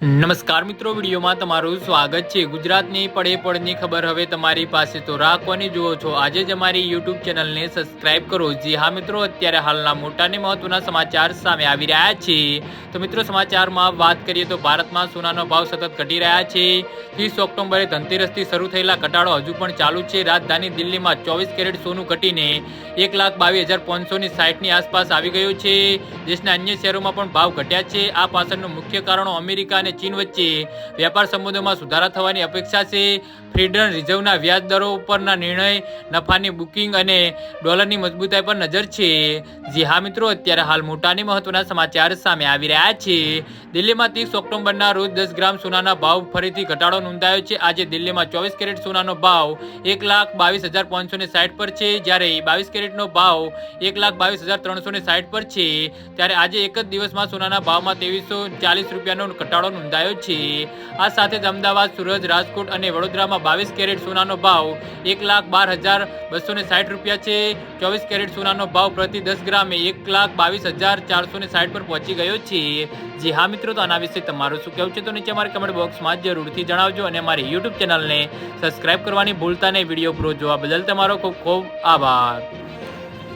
નમસ્કાર મિત્રો, વિડીયોમાં તમારું સ્વાગત છે. ગુજરાતની પડે પડની ખબર હવે તમારી પાસે તો રાખવાની જુઓ છો. આજે જ અમારી યુટ્યુબ ચેનલને સબસ્ક્રાઇબ કરો. જી હા મિત્રો, અત્યારે હાલના મોટા અને મહત્વના સમાચાર સામે આવી રહ્યા છે. તો મિત્રો, સમાચારમાં વાત કરીએ તો ભારતમાં સોનાનો ભાવ સતત ઘટી રહ્યા છે. ત્રીસ ઓક્ટોબરે ધનતેરસથી શરૂ થયેલા ઘટાડો હજુ પણ ચાલુ છે. રાજધાની દિલ્હીમાં ચોવીસ કેરેટ સોનું ઘટીને એક લાખ બાવીસ હજાર પાંચસોની સાઠની આસપાસ આવી ગયું છે. દેશના અન્ય શહેરોમાં પણ ભાવ ઘટ્યા છે. આ પાછળનું મુખ્ય કારણો અમેરિકા અને ચીન વચ્ચે વેપાર સંબંધોમાં સુધારા થવાની અપેક્ષા છે. ફેડરલ રિઝર્વના વ્યાજ દરો ઉપરના નિર્ણય, નફાની બુકિંગ અને ડોલરની મજબૂતાઈ પર નજર છે. જી હા મિત્રો, અત્યારે હાલ મોટા અને મહત્વના સમાચાર સામે આવી રહ્યા છે. દિલ્હીમાં ત્રીસ ઓક્ટોબરના રોજ દસ ગ્રામ સોનાના ભાવ ફરીથી ઘટાડો નોંધાયો છે. આજે દિલ્હીમાં ચોવીસ કેરેટ સોનાનો ભાવ એક લાખ બાવીસ હજાર પાંચસો ને સાઠ પર છે. જ્યારે બાવીસ કેરેટનો ભાવ એક લાખ બાવીસ હજાર ત્રણસો ને સાઠ પર છે. ત્યારે આજે એક જ દિવસમાં સોનાના ભાવમાં ત્રેવીસો ચાલીસ રૂપિયાનો ઘટાડો નોંધાયો છે. આ સાથે જ અમદાવાદ, સુરત, રાજકોટ અને વડોદરામાં બાવીસ કેરેટ સોનાનો ભાવ એક લાખ બાર હજાર બસો ને સાઠ રૂપિયા છે. ચોવીસ કેરેટ સોનાનો ભાવ પ્રતિ દસ ગ્રામે એક લાખ બાવીસ હજાર ચારસો ને સાઠ પર પહોંચી ગયો છે. જી હા મિત્રો, તો આના વિશે તમારું શું કહેવું છે તો નીચે અમારી કમેન્ટ બોક્સમાં જરૂરથી જણાવજો અને અમારી યુટ્યુબ ચેનલને સબસ્ક્રાઇબ કરવાની ભૂલતા નહીં. વીડિયો પૂરો જોવા બદલ તમારો ખૂબ ખૂબ આભાર.